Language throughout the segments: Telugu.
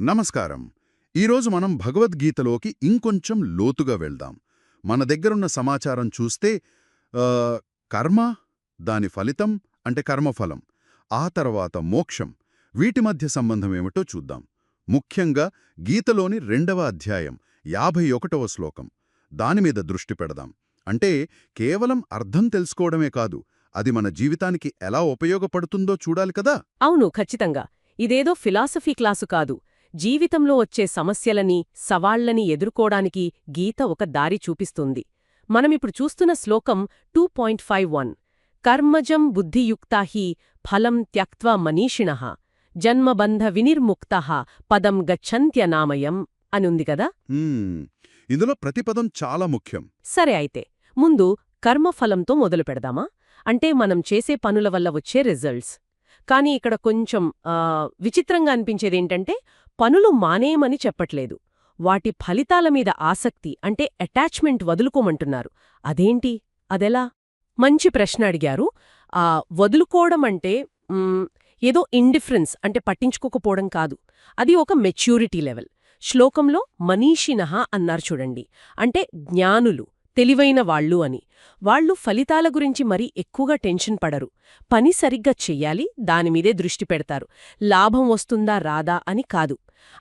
నమస్కారం. ఈరోజు మనం భగవద్గీతలోకి ఇంకొంచెం లోతుగా వెళ్దాం. మన దగ్గరున్న సమాచారం చూస్తే కర్మ దాని ఫలితం అంటే కర్మఫలం ఆ తర్వాత మోక్షం వీటి మధ్య సంబంధం ఏమిటో చూద్దాం. ముఖ్యంగా గీతలోని రెండవ అధ్యాయం యాభై ఒకటవ శ్లోకం. దానిమీద దృష్టి పెడదాం. అంటే కేవలం అర్థం తెలుసుకోవడమే కాదు అది మన జీవితానికి ఎలా ఉపయోగపడుతుందో చూడాలి కదా? అవును ఖచ్చితంగా. ఇదేదో ఫిలాసఫీ క్లాసు కాదు. జీవితంలో వచ్చే సమస్యలని సవాళ్ళని ఎదుర్కోడానికి గీత ఒక దారి చూపిస్తుంది. మనమిప్పుడు చూస్తున్న శ్లోకం టూ పాయింట్ ఫైవ్ వన్. కర్మజం బుద్ధియుక్తా హి ఫలం త్యక్త్వ మనీషిణః. జన్మబంధ వినిర్ముక్తః పదం గచ్చంత్యనామయం అనుంది కదా. ఇందులో ప్రతిపదం చాలా ముఖ్యం. సరే అయితే ముందు కర్మఫలంతో మొదలు పెడదామా? అంటే మనం చేసే పనుల వల్ల వచ్చే రిజల్ట్స్. కానీ ఇక్కడ కొంచెం విచిత్రంగా అనిపించేదేంటంటే పనులు మానేయమని చెప్పట్లేదు. వాటి ఫలితాల మీద ఆసక్తి అంటే అటాచ్మెంట్ వదులుకోమంటున్నారు. అదేంటి? అదెలా? మంచి ప్రశ్న అడిగారు. ఆ వదులుకోవడం అంటే ఏదో ఇండిఫరెన్స్ అంటే పట్టించుకోకపోవడం కాదు. అది ఒక మెచ్యూరిటీ లెవెల్ శ్లోకంలో మనీషినహ అన్నారు చూడండి. అంటే జ్ఞానులు తెలివైన వాళ్ళు అని. వాళ్ళు ఫలితాల గురించి మరీ ఎక్కువగా టెన్షన్ పడరు. పని సరిగ్గా చెయ్యాలి దానిమీదే దృష్టి పెడతారు. లాభం వస్తుందా రాదా అని కాదు.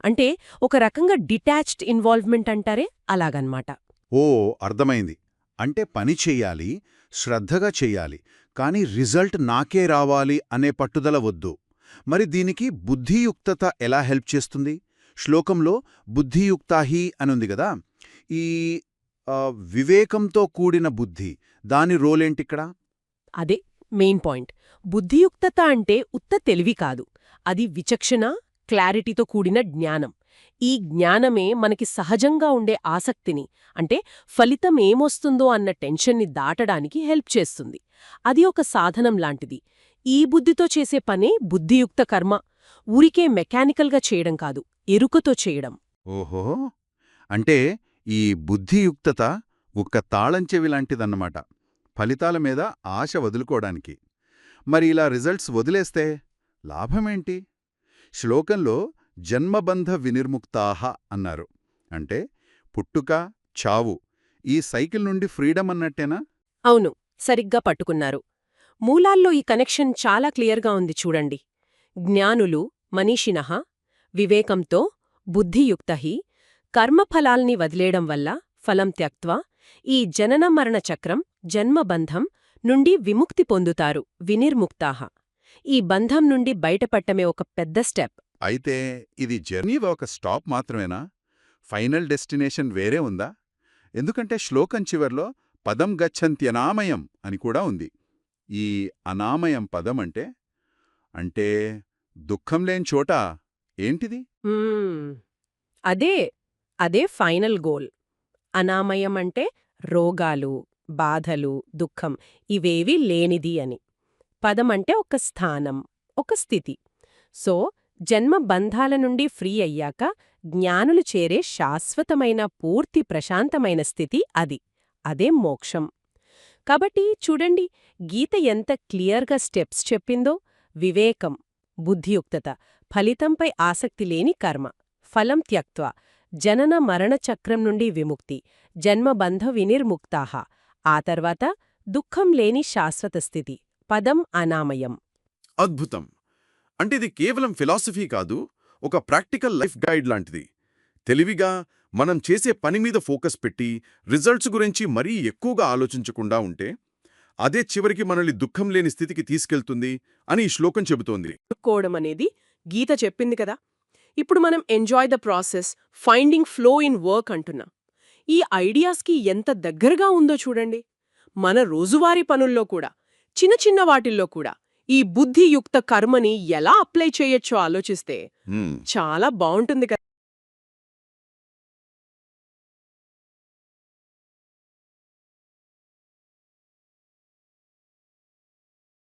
అంటే ఒక రకంగా డిటాచ్డ్ ఇన్వాల్వ్మెంట్ అంటారే అలాగన్మాట. ఓ అర్థమైంది. అంటే పని చెయ్యాలి శ్రద్ధగా చెయ్యాలి కాని రిజల్ట్ నాకే రావాలి అనే పట్టుదల వద్దు. మరి దీనికి బుద్ధియుక్తత ఎలా హెల్ప్ చేస్తుంది? శ్లోకంలో బుద్ధియుక్తాహి అనుంది కదా? ఈ వివేకంతో కూడిన బుద్ధి దాని రోలేంటిక్కడ? అదే మెయిన్ పాయింట్. బుద్ధియుక్తత అంటే ఉత్త తెలివి కాదు. అది విచక్షణ క్లారిటీతో కూడిన జ్ఞానం. ఈ జ్ఞానమే మనకి సహజంగా ఉండే ఆసక్తిని అంటే ఫలితం ఏమొస్తుందో అన్న టెన్షన్ని దాటడానికి హెల్ప్ చేస్తుంది. అది ఒక సాధనం లాంటిది. ఈ బుద్ధితో చేసే పనే బుద్ధియుక్త కర్మ. ఊరికే మెకానికల్గా చేయడం కాదు ఎరుకతో చేయడం. ఓహో! అంటే ఈ బుద్ధియుక్తత ఒక్క తాళంచెవి లాంటిదన్నమాట. ఫలితాల మీద ఆశ వదులుకోవడానికి. మరి ఇలా రిజల్ట్స్ వదిలేస్తే లాభమేంటి? శ్లోకంలో జన్మబంధ వినిర్ముక్తాహ అన్నారు. అంటే పుట్టుక చావు ఈ సైకిల్ నుండి ఫ్రీడమ్ అన్నట్టేనా? అవును సరిగ్గా పట్టుకున్నారు. మూలాల్లో ఈ కనెక్షన్ చాలా క్లియర్గా ఉంది చూడండి. జ్ఞానులు మనీషినహ వివేకంతో బుద్ధియుక్తహి కర్మఫలాల్ని వదిలేయడం వల్ల ఫలం త్యక్త్వా ఈ జనన మరణ చక్రం జన్మబంధం నుండి విముక్తి పొందుతారు వినిర్ముక్తాహ ఈ బంధం నుండి బయటపట్టమే ఒక పెద్ద స్టెప్. అయితే ఇది జర్నీ ఒక స్టాప్ మాత్రమేనా? ఫైనల్ డెస్టినేషన్ వేరే ఉందా? ఎందుకంటే శ్లోకం చివర్లో పదం గచ్చంత్యనామయం అని కూడా ఉంది. ఈ అనామయం పదం అంటే అంటే దుఃఖం లేని చోట ఏంటిది. అదే అదే ఫైనల్ గోల్. అనామయం అంటే రోగాలు బాధలు దుఃఖం ఇవేవీ లేనిది అని. పదం అంటే ఒక స్థానం ఒక స్థితి. సో జన్మ బంధాల నుండి ఫ్రీ అయ్యాక జ్ఞానులు చేరే శాశ్వతమైన పూర్తి ప్రశాంతమైన స్థితి అది అదే మోక్షం. కాబట్టి చూడండి గీత ఎంత క్లియర్గా స్టెప్స్ చెప్పిందో వివేకం బుద్ధియుక్తత ఫలితంపై ఆసక్తి లేని కర్మ ఫలం త్యక్త్వ జనన మరణ చక్రం నుండి విముక్తి జన్మబంధ వినిర్ముక్తాహ ఆ తర్వాత దుఃఖం లేని శాశ్వత స్థితి పదం అనామయం. అద్భుతం. అంటే ఇది కేవలం ఫిలాసఫీ కాదు ఒక ప్రాక్టికల్ లైఫ్ గైడ్ లాంటిది. తెలివిగా మనం చేసే పని మీద ఫోకస్ పెట్టి రిజల్ట్స్ గురించి మరీ ఎక్కువగా ఆలోచించకుండా ఉంటే అదే చివరికి మనల్ని దుఃఖం లేని స్థితికి తీసుకెళ్తుంది అని ఈ శ్లోకం చెబుతోంది. కోవడం అనేది గీత చెప్పింది కదా. ఇప్పుడు మనం enjoy the process finding flow in work అంటున్నా. ఈ ఐడియాస్కి ఎంత దగ్గరగా ఉందో చూడండి. మన రోజువారీ పనుల్లో కూడా చిన్న చిన్న వాటిల్లో కూడా. ఈ బుద్ధియుక్త కర్మని ఎలా అప్లై చేయొచ్చో ఆలోచిస్తే చాలా బావుంటుంది కదా.